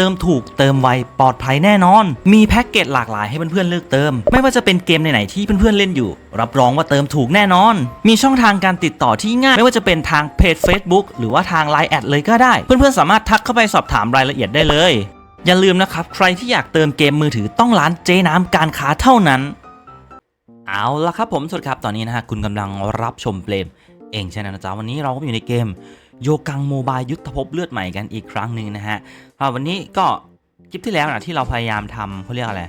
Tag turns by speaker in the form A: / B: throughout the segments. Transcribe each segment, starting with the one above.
A: เติมถูกเติมไวปลอดภัยแน่นอน มีแพ็กเกจหลากหลายให้เพื่อนๆเลือกเติม ไม่ว่าจะเป็นเกมไหน ๆ ที่เพื่อนๆเล่นอยู่ รับรองว่าเติมถูกแน่นอน มีช่องทางการติดต่อที่ง่าย ไม่ว่าจะเป็นทางเพจ Facebook หรือว่าทาง Line แอดเลยก็ได้ เพื่อนๆสามารถทักเข้าไปสอบถามรายละเอียดได้เลย อย่าลืมนะครับใครที่อยากเติมเกมมือถือต้องร้านเจน้ำการค้าเท่านั้น เอาละครับผมสุดครับตอนนี้นะฮะคุณกำลังรับชมเพลมเองใช่ไหมนะจ๊ะวันนี้เราก็อยู่ในเกมโยกังโมบายยุทธภพเลือดใหม่กันอีกครั้งหนึ่งนะฮะ วันนี้ก็คลิปที่แล้วนะที่เราพยายามทำเขาเรียกอะไร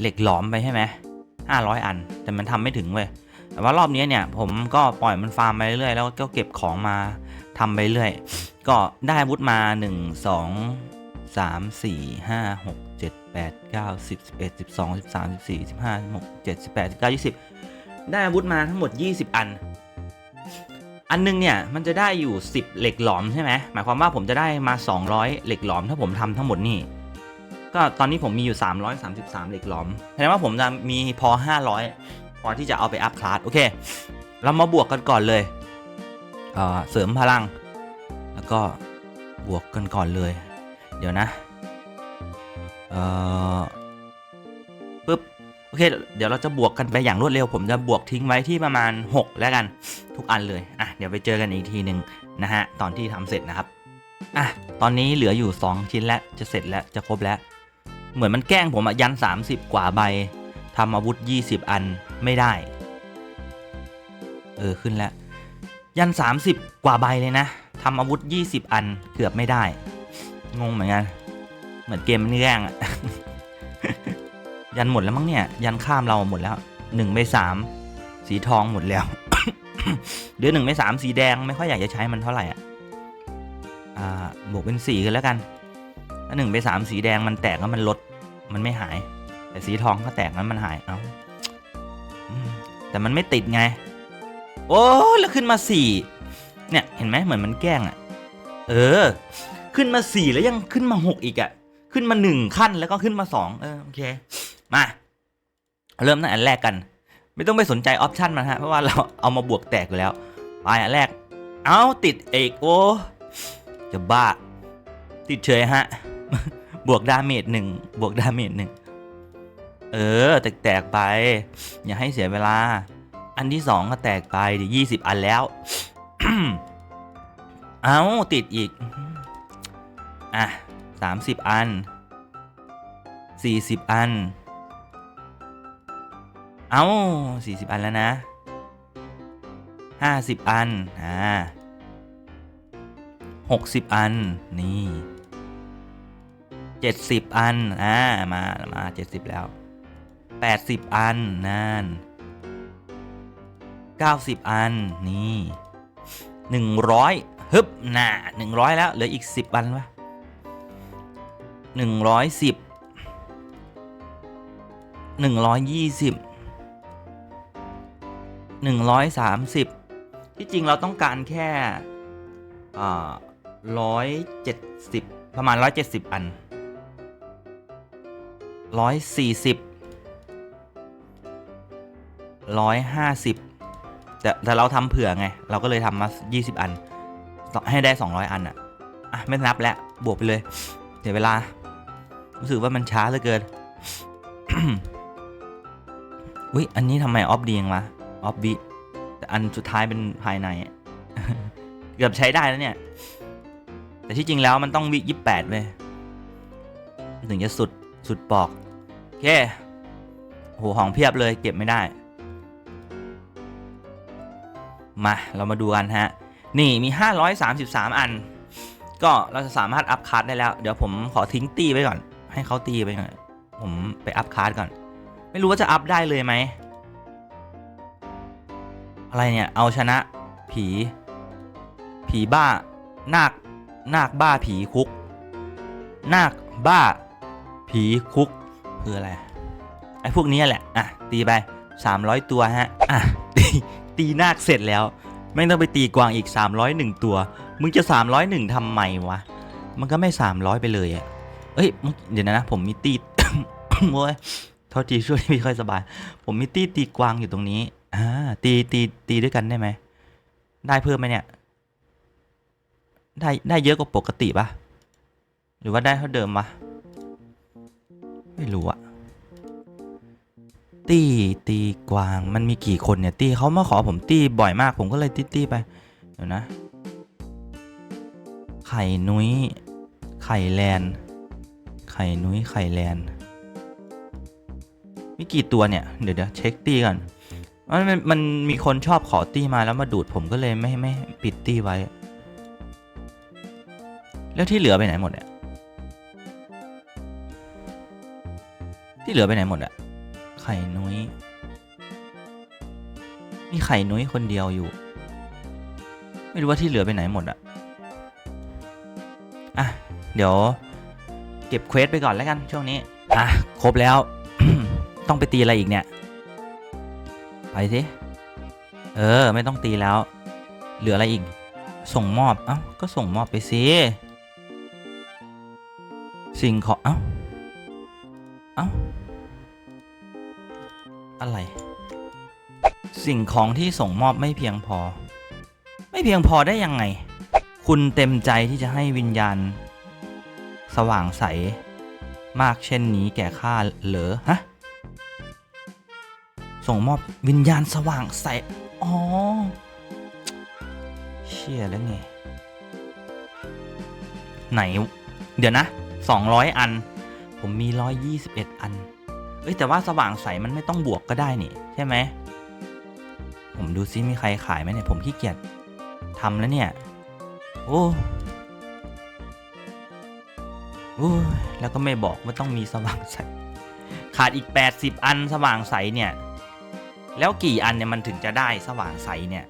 A: เหล็กหลอมไปใช่ไหมห้าร้อยอัน แต่มันทำไม่ถึงเว้ยแต่ว่ารอบนี้เนี่ย ผมก็ปล่อยมันฟาร์มไปเรื่อยแล้วก็เก็บของมาทำไปเรื่อย ก็ได้วุธมา 1 2 3 4 5 6 7 8 9 10 11 12 13 14 15 16 17 18 19 20 ได้อาวุธมาทั้งหมด 20 อันอันนึงเนี่ยมันจะได้อยู่ 10เหล็กหลอมใช่ไหมหมายความว่าผมจะได้มา 200 เหล็กหลอม ถ้าผมทำทั้งหมดนี่ก็ตอนนี้ผมมีอยู่ 333เหล็กหลอมแสดงว่าผมจะมีพอ 500 พอที่จะเอาไปอัพคลาสโอเคเรามาบวกกันก่อนเลยเเสริมพลัง แล้วก็บวกกันก่อนเลย เดี๋ยวนะเอ่อเคเดี๋ยวเราจะบวกกันไปอย่างรวดเร็ว ผมจะบวกทิ้งไว้ที่ประมาณ6แล้วกันทุกอันเลยอ่ะเดี๋ยวไปเจอกันอีกทีหนึ่งนะฮะตอนที่ทำเสร็จนะครับอ่ะตอนนี้เหลืออยู่ 2 ชิ้นแล้วจะเสร็จแล้วจะครบแล้ว เหมือนมันแกล้งผมอะยัน 30 กว่าใบทำอาวุธ 20 อันไม่ได้เออขึ้นแล้วยัน 30 กว่าใบเลยนะทำอาวุธ 20 อันเกือบไม่ได้ งง เหมือนกันเหมือนเกมมันแกล้งอะยันหมดแล้วมั้งเนี่ย ยันข้ามเราหมดแล้วหนึ่งไปสามสีทองหมดแล้วเดือหนึ่งไปสามสีแดงไม่ค่อยอยากจะใช้มันเท่าไหร่อ่ะบวกเป็นสีกันแล้วกันถ้าหนึ่งไปสามสีแดงมันแตกแล้วมันลด มันไม่หาย แต่สีทองก็แตกแล้วมันหายเอา้าแต่มันไม่ติดไง โอ้แล้วขึ้นมาสี่เนี่ยเห็นไหมเหมือนมันแกล้งอ่ะเออ ขึ้นมาสี่แล้วยังขึ้นมาหกอีกอ่ะขึ้นมาหนึ่งขั้นแล้วก็ขึ้นมาสองเออโอเคมา เริ่มตั้งอันแรกกัน ไม่ต้องไปสนใจออปชันมันฮะ เพราะว่าเราเอามาบวกแตกอยู่แล้ว ไปอันแรก เอาติดเอกโอจะบ้า ติดเฉยฮะ บวกดาเมจหนึ่งบวกดาเมจหนึ่งเออ แตกแตกไป อย่าให้เสียเวลา อันที่สองก็แตกไปดียยี่สิบอันแล้ว เอาติดอีก อ่ะสามสิบอันสี่สิบอันเอา้า40 อันแล้วนะ 50 อันอ่า60 อันนี่ 70 อันอ่ามามา70 แล้ว 80 อันนั่น90 อัน นี่ 100ฮึบน่ร100แล้วเหลืออีก 10 อันวะ110 120 130 ที่จริงเราต้องการแค่ร้อยเจ็ดสิบประมาณ 170 อัน 140 150 แต่แต่เราทำเผื่อไง เราก็เลยทำมา 20 อันให้ได้ 200 อันอะอ่ะไม่นับแล้วบวกไปเลยเดี๋ยวเวลารู้สึกว่ามันช้าเหลือเกินอุ๊ยอันนี้ทำไมออฟดีงวะออฟวิแต่อันสุดท้ายเป็นภายใน เกือบใช้ได้แล้วเนี่ย แต่ที่จริงแล้วมันต้องวิยี่แปดเว้ยถึงจะสุดสุดปอก โอเคโหของเพียบเลย เก็บไม่ได้ มา เรามาดูกันฮะ นี่มี 533 อัน ก็เราจะสามารถ อัพคัทได้แล้วเดี๋ยวผมขอทิ้งตีไปก่อน ให้เขาตีไปก่อน ผมไปอัพคัทก่อน ไม่รู้ว่าจะอัพได้เลยไหมอะไรเนี่ยเอาชนะผี ผีบ้า นาคนาคบ้าผีคุก นาคบ้า ผีคุกคืออะไรไอ้พวกนี้ แหละอ่ะตีไป 300 ตัวฮะอ่ะตีตีนาคเสร็จแล้ว ไม่ต้องไปตีกวางอีก 301 ตัว มึงจะ 301 ทำไมวะมันก็ไม่ 300 ไปเลยอะเอ้ย เดี๋ยวนะ ผมมีตีโว้ยท้อทีช่วยไม่ค่อยสบาย ผมมีตีตีกวางอยู่ตรงนี้อ่าตีตีตีด้วยกันได้ไหมได้เพิ่มไหมเนี่ยได้ได้เยอะกว่าปกติปะหรือว่าได้ เท่าเดิมปะไม่รู้อะตีตีกวางมันมีกี่คนเนี่ย ตีเขามาขอผมตีบ่อยมากผมก็เลย ตีตีไปเดี๋ยวนะไข่นุ้ยไข่แลนไข่นุ้ยไข่แลนมีกี่ตัวเนี่ยเดี๋ยวเดี๋ยวเช็คตีก่อนมันมันมีคนชอบขอตี้มาแล้วมาดูดผมก็เลยไม่ไม่ปิดตี้ไว้ แล้วที่เหลือไปไหนหมดเนี่ยที่เหลือไปไหนหมดอะไข่นุ้ยมี ไข่นุ้ยคนเดียวอยู่ ไม่รู้ว่าที่เหลือไปไหนหมดอะอ่ะ เดี๋ยว เก็บ เควสไปก่อนแล้วกัน ช่วงนี้อ่ะครบแล้ว ต้องไปตีอะไรอีกเนี่ยไปสิเออไม่ต้องตีแล้ว เหลืออะไรอีก ส่งมอบ เอา้าก็ส่งมอบไปสิ สิ่งของ เอา้า เอ้า อะไร สิ่งของที่ส่งมอบไม่เพียงพอ ไม่เพียงพอได้ยังไง คุณเต็มใจที่จะให้วิญญาณ สว่างใส มากเช่นนี้แก่ข้าเหรอฮะส่งมอบ วิญญาณสว่างใส่อ๋อเชี่ยแล้วไง ไหน เดี๋ยวนะ 200 อัน ผมมี 121 อันเอ้ยแต่ว่าสว่างใสมันไม่ต้องบวกก็ได้นี่ใช่ไหม ผมดูซิมีใครขายไหมเนี่ยผมขี้เกียจทำแล้วเนี่ย โอ้ โอ้ แล้วก็ไม่บอกว่าต้องมีสว่างใส ขาดอีก 80 อันสว่างใสเนี่ยแล้วกี่อันเนี่ยมันถึงจะได้สว่างใสเนี่ย